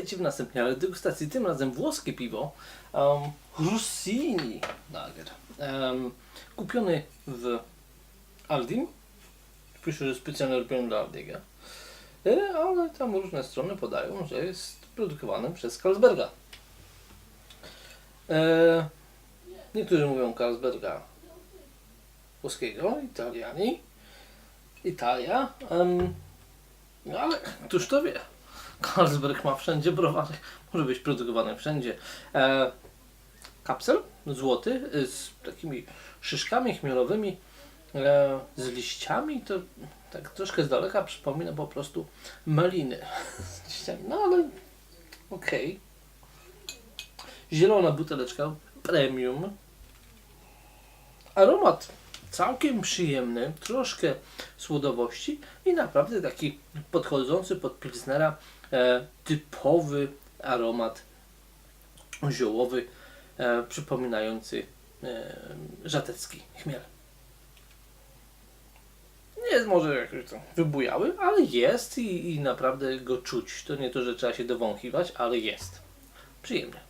wiecie w następnej ale degustacji, tym razem włoskie piwo um, Rossini Lager. Um, kupiony w Aldim. Pisze, że specjalnie robiony dla Aldiego. E, Ale tam różne strony podają, że jest produkowany przez Carlsberga. E, niektórzy mówią Carlsberga włoskiego, Italiani. Italia. em, no ale któż to wie? Carlsberg ma wszędzie browary. Może być produkowany wszędzie. E, kapsel złoty y, z takimi szyszkami chmielowymi, e, z liściami. To tak troszkę z daleka przypomina po prostu maliny. No ale okej. Zielona buteleczka premium. Aromat całkiem przyjemny, troszkę słodowości i naprawdę taki podchodzący pod Pilsnera e, typowy aromat ziołowy, e, przypominający e, żatecki chmiel. Nie jest może jakoś tam wybujały, ale jest i, i naprawdę go czuć. To nie to, że trzeba się dowąchiwać, ale jest. Przyjemnie.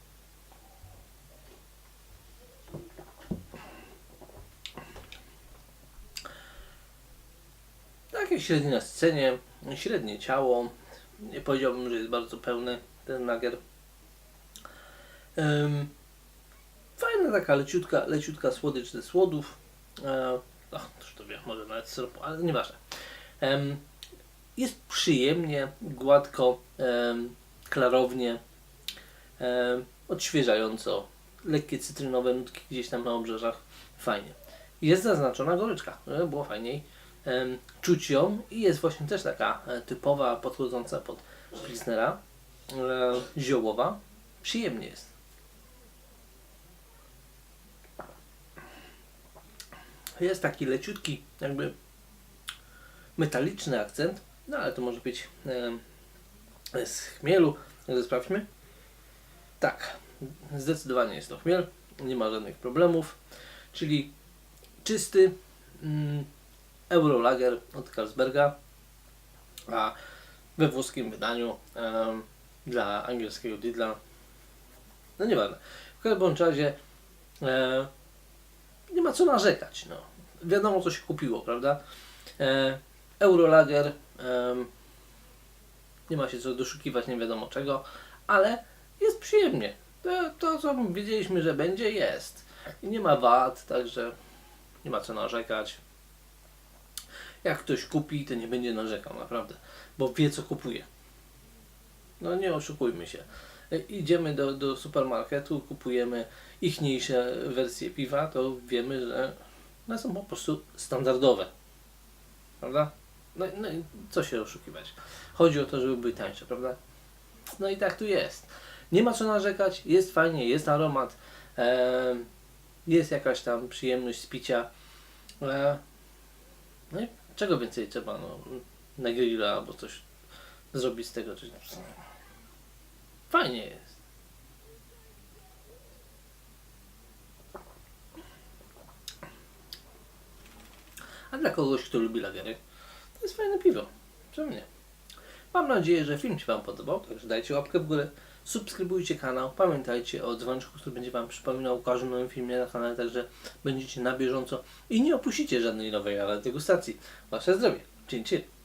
Takie średnie na scenie, średnie ciało. Nie powiedziałbym, że jest bardzo pełny ten lager. Ym, fajna taka leciutka, leciutka słodycz ze słodów. E, już to wiem, może nawet syropu, ale nieważne. Ym, jest przyjemnie, gładko, em, klarownie, em, odświeżająco. Lekkie cytrynowe nutki gdzieś tam na obrzeżach. Fajnie. Jest zaznaczona goryczka, żeby było fajniej czuć ją i jest właśnie też taka e, typowa, podchodząca pod Pilsnera, e, ziołowa. Przyjemnie jest. Jest taki leciutki, jakby metaliczny akcent, no ale to może być z chmielu. Sprawdźmy. Tak, zdecydowanie jest to chmiel, nie ma żadnych problemów, czyli czysty mm, Eurolager od Carlsberga, a we włoskim wydaniu em, dla angielskiego Didla. No nieważne. W każdym razie e, nie ma co narzekać. No. Wiadomo co się kupiło, prawda? E, Eurolager em, nie ma się co doszukiwać nie wiadomo czego, ale jest przyjemnie. To, to co wiedzieliśmy, że będzie, jest. I nie ma wad, także nie ma co narzekać. Jak ktoś kupi, to nie będzie narzekał, naprawdę, bo wie co kupuje. No nie oszukujmy się. E, Idziemy do, do supermarketu, kupujemy ichniejsze wersje piwa, to wiemy, że one są po prostu standardowe. Prawda? No, no i co się oszukiwać? Chodzi o to, żeby były tańsze, prawda? No i tak tu jest. Nie ma co narzekać, jest fajnie, jest aromat, em, jest jakaś tam przyjemność z picia. E, no i czego więcej trzeba, no, na grilla albo coś zrobić z tego. Czy... Fajnie jest. A dla kogoś, kto lubi lagery, to jest fajne piwo. Czemu nie? Mam nadzieję, że film się Wam podobał, także dajcie łapkę w górę, subskrybujcie kanał, pamiętajcie o dzwoneczku, który będzie Wam przypominał o każdym nowym filmie na kanale, także będziecie na bieżąco i nie opuścicie żadnej nowej degustacji. Wasze zdrowie. Dzięki.